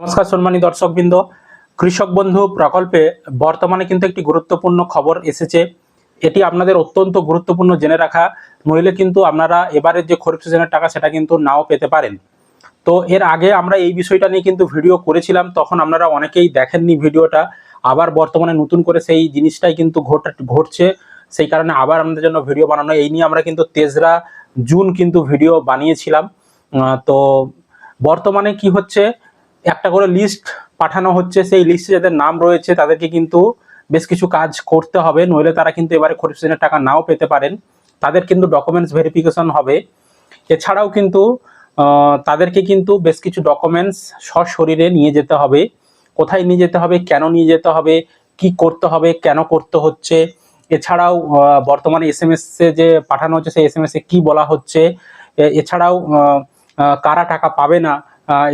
নমস্কার সম্মানী দর্শকবৃন্দ। কৃষক বন্ধু প্রকল্পে বর্তমানে কিন্তু একটি গুরুত্বপূর্ণ খবর এসেছে। এটি আপনাদের অত্যন্ত গুরুত্বপূর্ণ জেনে রাখা, নইলে কিন্তু আপনারা এবারের যে খরিফ সিজনের টাকা সেটা কিন্তু নাও পেতে পারেন। তো এর আগে আমরা এই বিষয়টা নিয়ে কিন্তু ভিডিও করেছিলাম, তখন আপনারা অনেকেই দেখেননি ভিডিওটা। আবার বর্তমানে নতুন করে সেই জিনিসটাই কিন্তু ঘটছে। সেই কারণে আবার আমাদের জন্য ভিডিও বানানো, এই নিয়ে আমরা কিন্তু তেসরা জুন কিন্তু ভিডিও বানিয়েছিলাম। তো বর্তমানে কি হচ্ছে? একটা করে লিস্ট পাঠানো হচ্ছে, সেই লিস্টে যাদের নাম রয়েছে তাদেরকে কিন্তু বেশ কিছু কাজ করতে হবে, নইলে তারা কিন্তু এবারে খরিফ সিজনের টাকা নাও পেতে পারেন। তাদের কিন্তু ডকুমেন্টস ভেরিফিকেশন হবে। এছাড়াও কিন্তু তাদেরকে কিন্তু বেশ কিছু ডকুমেন্টস সশরীরে নিয়ে যেতে হবে। কোথায় নিয়ে যেতে হবে, কেন নিয়ে যেতে হবে, কি করতে হবে, কেন করতে হচ্ছে? এছাড়াও বর্তমানে এস এম এস যে পাঠানো হচ্ছে, সেই এস এম এস কি বলা হচ্ছে? এছাড়াও কারা টাকা পাবে না?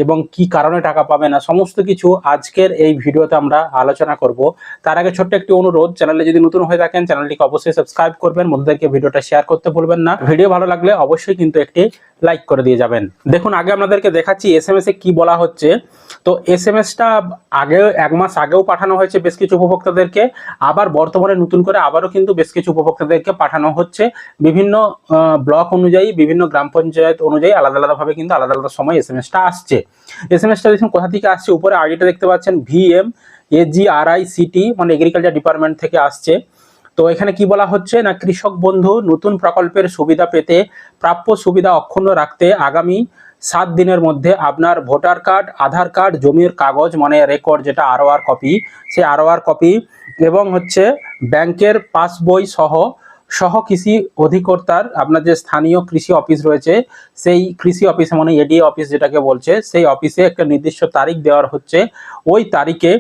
এবং কি কারণে টাকা পাবে না, সমস্ত কিছু আজকের এই ভিডিওতে আমরা আলোচনা করব। তার আগে ছোট্ট একটি অনুরোধ, চ্যানেলে যদি নতুন হয়ে থাকেন, চ্যানেলটিকে অবশ্যই সাবস্ক্রাইব করবেন, বন্ধুদেরকে ভিডিওটা শেয়ার করতে ভুলবেন না। ভিডিও ভালো লাগলে অবশ্যই কিন্তু একটি লাইক করে দিয়ে যাবেন। দেখুন, আগে আপনাদেরকে দেখাচ্ছি এস এম এ কি বলা হচ্ছে। তো এস এম এসটা আগে এক মাস আগেও পাঠানো হয়েছে বেশ কিছু উপভোক্তাদেরকে। আবার বর্তমানে নতুন করে আবারও কিন্তু বেশ কিছু উপভোক্তাদেরকে পাঠানো হচ্ছে। বিভিন্ন ব্লক অনুযায়ী, বিভিন্ন গ্রাম পঞ্চায়েত অনুযায়ী আলাদা আলাদাভাবে কিন্তু আলাদা আলাদা সময় এস এম এসটা আসছে। এস এম এসটা দেখুন, কোথা থেকে আসছে? উপরে আইডিটা দেখতে পাচ্ছেন ভি এম এজিআরআই সিটি মানে এগ্রিকালচার ডিপার্টমেন্ট থেকে আসছে। তো এখানে কি বলা হচ্ছে? না, কৃষক বন্ধু, নতুন প্রকল্পের সুবিধা পেতে প্রাপ্য সুবিধা অক্ষুণ্ণ রাখতে আগামী সাত দিনের মধ্যে আপনার ভোটার কার্ড, আধার কার্ড, জমির কাগজ মানে রেকর্ড যেটা আরও আর কপি সে সেই আরওআর কপি এবং হচ্ছে ব্যাংকের পাসবই সহ সহ কৃষি অধিকর্তার আপনার যে স্থানীয় কৃষি অফিস রয়েছে, সেই কৃষি অফিসে মানে এডি অফিস যেটাকে বলছে, সেই অফিসে একটা নির্দিষ্ট তারিখ দেওয়ার হচ্ছে। ওই তারিখে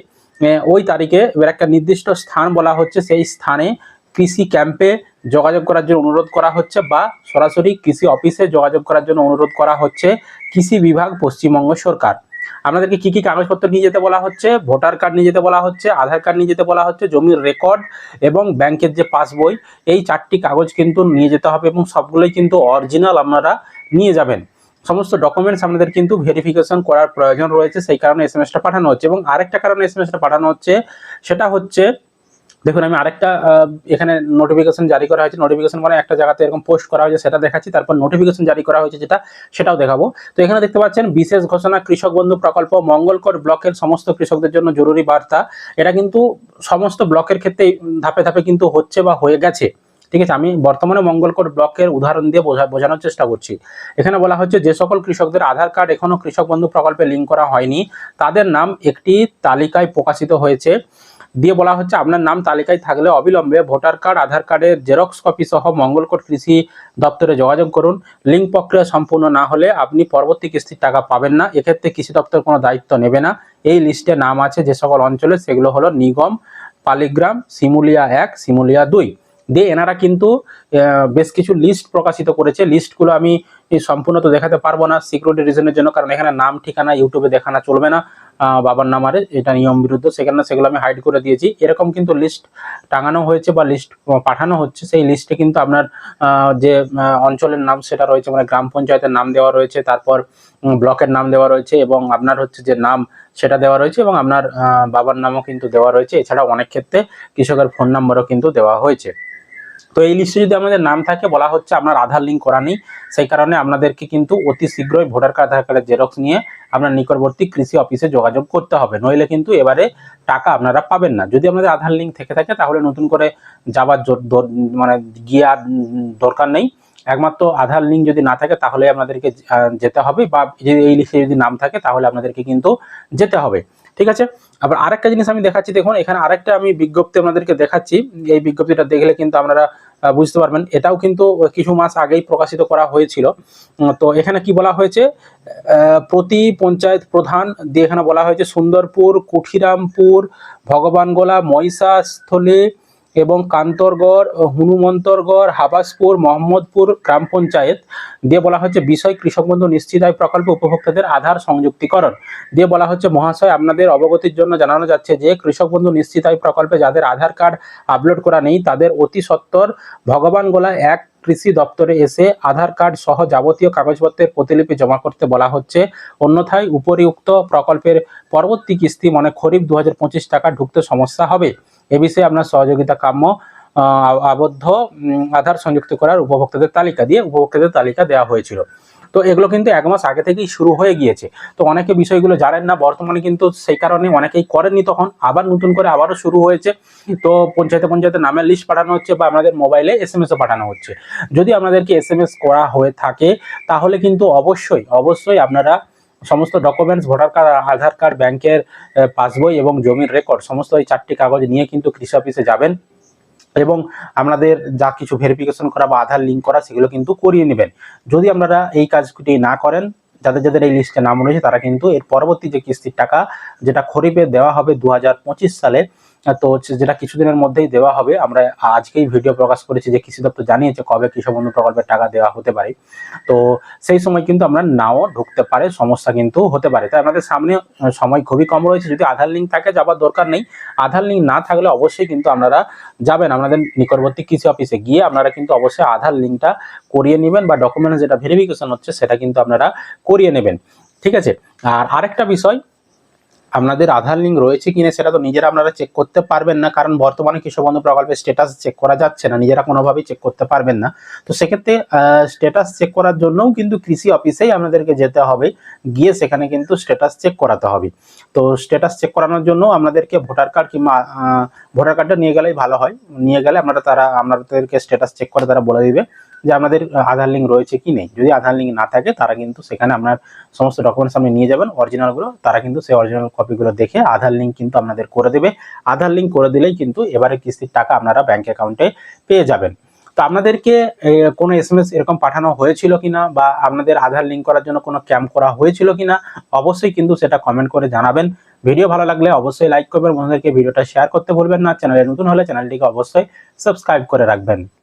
ওই তারিখে এবার একটা নির্দিষ্ট স্থান বলা হচ্ছে, সেই স্থানে কৃষি ক্যাম্পে যোগাযোগ করার জন্য অনুরোধ করা হচ্ছে বা সরাসরি কৃষি অফিসে যোগাযোগ করার জন্য অনুরোধ করা হচ্ছে কৃষি বিভাগ, পশ্চিমবঙ্গ সরকার। আপনাদেরকে কি কি কাগজপত্র নিয়ে যেতে বলা হচ্ছে? ভোটার কার্ড নিয়ে যেতে বলা হচ্ছে, আধার কার্ড নিয়ে যেতে বলা হচ্ছে, জমির রেকর্ড এবং ব্যাংকের যে পাসবই এই চারটি কাগজ কিন্তু নিয়ে যেতে হবে এবং সবগুলোই কিন্তু অরিজিনাল আপনারা নিয়ে যাবেন। সমস্ত ডকুমেন্টস আপনাদের কিন্তু ভেরিফিকেশন করার প্রয়োজন রয়েছে, সেই কারণে এস এম এসটা পাঠানো হচ্ছে এবং আরেকটা কারণে এস এম এসটা পাঠানো হচ্ছে, সেটা হচ্ছে দেখুন, আমি আরেকটা এখানে নোটিফিকেশন জারি করা হয়েছে। নোটিফিকেশন মানে একটা জায়গাতে এরকম পোস্ট করা হয়েছে, সেটা দেখাচ্ছি। তারপর নোটিফিকেশন জারি করা হয়েছে যেটা, সেটাও দেখাবো। তো এখানে দেখতে পাচ্ছেন, বিশেষ ঘোষণা, কৃষক বন্ধু প্রকল্প, মঙ্গলকর ব্লকের সমস্ত কৃষকদের জন্য জরুরি বার্তা। এটা কিন্তু সমস্ত ব্লকের ক্ষেত্রে ধাপে ধাপে কিন্তু হচ্ছে বা হয়ে গেছে। ঠিক আছে, আমি বর্তমানে মঙ্গলকোট ব্লকের উদাহরণ দিয়ে বোঝা, বোঝানোর চেষ্টা করছি। এখানে বলা হচ্ছে, যে সকল কৃষকদের আধার কার্ড এখনও কৃষক বন্ধু প্রকল্পে লিঙ্ক করা হয়নি। তাদের নাম একটি তালিকায় প্রকাশিত হয়েছে। দিয়ে বলা হচ্ছে আপনার নাম তালিকায় থাকলে অবিলম্বে ভোটার কার্ড, আধার কার্ডের জেরক্স কপি সহ মঙ্গলকোট কৃষি দপ্তরে যোগাযোগ করুন। লিঙ্ক প্রক্রিয়া সম্পূর্ণ না হলে আপনি পরবর্তী কিস্তির টাকা পাবেন না। এক্ষেত্রে কৃষি দপ্তর কোনো দায়িত্ব নেবে না। এই লিস্টে নাম আছে যে সকল অঞ্চলে, সেগুলো হলো নিগম, পালিগ্রাম সিমুলিয়া এক সিমুলিয়া দুই। দিয়ে এনারা কিন্তু বেশ কিছু লিস্ট প্রকাশিত করেছে। লিস্টগুলো আমি সম্পূর্ণ তো দেখাতে পারব না সিকিউরিটি রিজনের জন্য, কারণ এখানে নাম, ঠিকানা, ইউটিউবে দেখানো চলবে না। আহ, নাম আরে এটা নিয়ম বিরুদ্ধ সেখানে সেগুলো আমি হাইড করে দিয়েছি। এরকম কিন্তু লিস্ট টাঙানো হয়েছে বা লিস্ট পাঠানো হচ্ছে। সেই লিস্টে কিন্তু আপনার যে অঞ্চলের নাম সেটা রয়েছে মানে গ্রাম পঞ্চায়েতের নাম দেওয়া রয়েছে তারপর ব্লকের নাম দেওয়া রয়েছে এবং আপনার হচ্ছে যে নাম সেটা দেওয়া রয়েছে এবং আপনার বাবার নামও কিন্তু দেওয়া রয়েছে। এছাড়া অনেক ক্ষেত্রে কৃষকের ফোন নাম্বারও কিন্তু দেওয়া হয়েছে। তো এই লিস্টে যদি আমাদের নাম থাকে, বলা হচ্ছে আপনার আধার লিঙ্ক করা নেই। সেই কারণে আপনাদেরকে কিন্তু অতি শীঘ্রই ভোটার কার্ড, আধার কার্ডের জেরক্স নিয়ে আপনার নিকটবর্তী কৃষি অফিসে যোগাযোগ করতে হবে। নইলে কিন্তু এবারে টাকা আপনারা পাবেন না। যদি আমাদের আধার লিঙ্ক থেকে থাকে, তাহলে নতুন করে যাবার মানে গিয়ে দরকার নেই। একমাত্র আধার লিঙ্ক যদি না থাকে, তাহলে আপনাদেরকে যেতে হবে বা যদি এই লিস্টে যদি নাম থাকে, তাহলে আপনাদেরকে কিন্তু যেতে হবে। ঠিক আছে? আবার আরেকটা জিনিস আমি দেখাচ্ছি। দেখুন, এখানে আরেকটা আমি বিজ্ঞপ্তি আপনাদেরকে দেখাচ্ছি। এই বিজ্ঞপ্তিটা দেখলে কিন্তু আপনারা বুঝতে পারবেন। এটাও কিন্তু কিছু মাস আগেই প্রকাশিত করা হয়েছিল। তো এখানে কি বলা হয়েছে? প্রতি পঞ্চায়েত প্রধান, দিয়ে এখানে বলা হয়েছে সুন্দরপুর, কুঠিরামপুর, ভগবানগোলা, মহিষাস্থলী এবং কান্তরগড়, হনুমন্তরগড়, হাবাসপুর, মোহাম্মদপুর গ্রাম পঞ্চায়েত দিয়ে বলা হচ্ছে বিষয় কৃষক বন্ধু নিশ্চিত আয় প্রকল্প উপভোক্তাদের আধার সংযুক্তিকরণ। দিয়ে বলা হচ্ছে, মহাশয়, আপনাদের অবগতির জন্য জানানো যাচ্ছে যে, কৃষক বন্ধু নিশ্চিত আয় প্রকল্পে যাদের আধার কার্ড আপলোড করা নেই, তাদের অতি সত্বর ভগবান গোলা এক কৃষি দপ্তরে এসে আধার কার্ড সহ যাবতীয় কাগজপত্রের প্রতিলিপি জমা করতে বলা হচ্ছে। অন্যথায় উপরিউক্ত প্রকল্পের পরবর্তী কিস্তি মানে খরিফ দু হাজার পঁচিশ টাকা ঢুকতে সমস্যা হবে। এ বিষয়ে আপনার সহযোগিতা কাম্য আবদ্ধ আধার সংযুক্ত করার উপভোক্তাদের তালিকা দিয়ে উপভোক্তাদের তালিকা দেওয়া হয়েছিল। তো এগুলো কিন্তু এক মাস আগে থেকেই শুরু হয়ে গিয়েছে। তো অনেকে বিষয়গুলো জানেন না, বর্তমানে কিন্তু সেই কারণে অনেকেই করেননি তখন, আবার নতুন করে আবারও শুরু হয়েছে। তো পঞ্চায়েতে পঞ্চায়েতে নামের লিস্ট পাঠানো হচ্ছে বা আমাদের মোবাইলে এস এম এসও পাঠানো হচ্ছে। যদি আপনাদেরকে এস এম এস করা হয়ে থাকে, তাহলে কিন্তু অবশ্যই অবশ্যই আপনারা সমস্ত documents voter card Aadhaar card ব্যাংকের পাসবই এবং জমির রেকর্ড সমস্ত এই চারটি কাগজ নিয়ে কিন্তু কৃষি অফিসে যাবেন এবং আপনাদের যা কিছু ভেরিফিকেশন করা বা আধার লিঙ্ক করা সেগুলো কিন্তু করিয়ে নেবেন। যদি আপনারা এই কাজটি না করেন, যাদের যাদের এই লিস্টে নাম রয়েছে তারা কিন্তু এর পরবর্তী যে কিস্তির টাকা, যেটা খরিপে দেওয়া হবে দু হাজার পঁচিশ সালে তো হচ্ছে যেটা কিছুদিনের মধ্যেই দেওয়া হবে, আমরা আজকেই ভিডিও প্রকাশ করেছি যে কৃষি দপ্তর জানিয়েছে কবে কৃষক বন্ধু প্রকল্পের টাকা দেওয়া হতে পারে। তো সেই সময় কিন্তু আমরা নাও ঢুকতে পারে, সমস্যা কিন্তু হতে পারে। তাই আমাদের সামনে সময় খুবই কম রয়েছে, যদি আধার লিঙ্ক থাকে যাবার দরকার নেই। আধার লিঙ্ক না থাকলে অবশ্যই কিন্তু আপনারা যাবেন আপনাদের নিকটবর্তী কৃষি অফিসে। গিয়ে আপনারা কিন্তু অবশ্যই আধার লিঙ্কটা করিয়ে নেবেন বা ডকুমেন্টস যেটা ভেরিফিকেশন হচ্ছে সেটা কিন্তু আপনারা করিয়ে নেবেন। ঠিক আছে? আর আরেকটা বিষয় আপনাদের আধার লিঙ্ক রয়েছে কিনা সেটা তো নিজেরা আপনারা চেক করতে পারবেন না, কারণ বর্তমানে কৃষক বন্ধু প্রকল্পের স্টেটাস চেক করা যাচ্ছে না, নিজেরা কোনোভাবেই চেক করতে পারবেন না। তো সেক্ষেত্রে স্টেটাস চেক করার জন্যও কিন্তু কৃষি অফিসেই আপনাদেরকে যেতে হবে, গিয়ে সেখানে কিন্তু স্টেটাস চেক করাতে হবে। তো স্টেটাস চেক করানোর জন্য আপনাদেরকে ভোটার কার্ড কিংবা ভোটার কার্ডটা নিয়ে গেলেই ভালো হয়। নিয়ে গেলে আপনারা তারা, আপনাদেরকে স্টেটাস চেক করে তারা বলে দিবে। যে আমাদের আধার লিঙ্ক রয়েছে কি নেই। যদি আধার লিঙ্ক না থাকে, তারা কিন্তু সেখানে আপনার সমস্ত ডকুমেন্টস আপনি নিয়ে যাবেন অরিজিনালগুলো তারা কিন্তু সেই অরিজিনাল কপিগুলো দেখে আধার লিঙ্ক কিন্তু আপনাদের করে দেবে। আধার লিঙ্ক করে দিলেই কিন্তু এবারে কিস্তির টাকা আপনারা ব্যাংক অ্যাকাউন্টে পেয়ে যাবেন। তো আপনাদেরকে কোনো এস এরকম পাঠানো হয়েছিল কিনা বা আপনাদের আধার লিঙ্ক করার জন্য কোনো ক্যাম্প করা হয়েছিল কিনা, অবশ্যই কিন্তু সেটা কমেন্ট করে জানাবেন। ভিডিও ভালো লাগলে অবশ্যই লাইক করবেন, বন্ধুদেরকে ভিডিওটা শেয়ার করতে ভুলবেন না। চ্যানেলে নতুন হলে চ্যানেলটিকে অবশ্যই সাবস্ক্রাইব করে রাখবেন।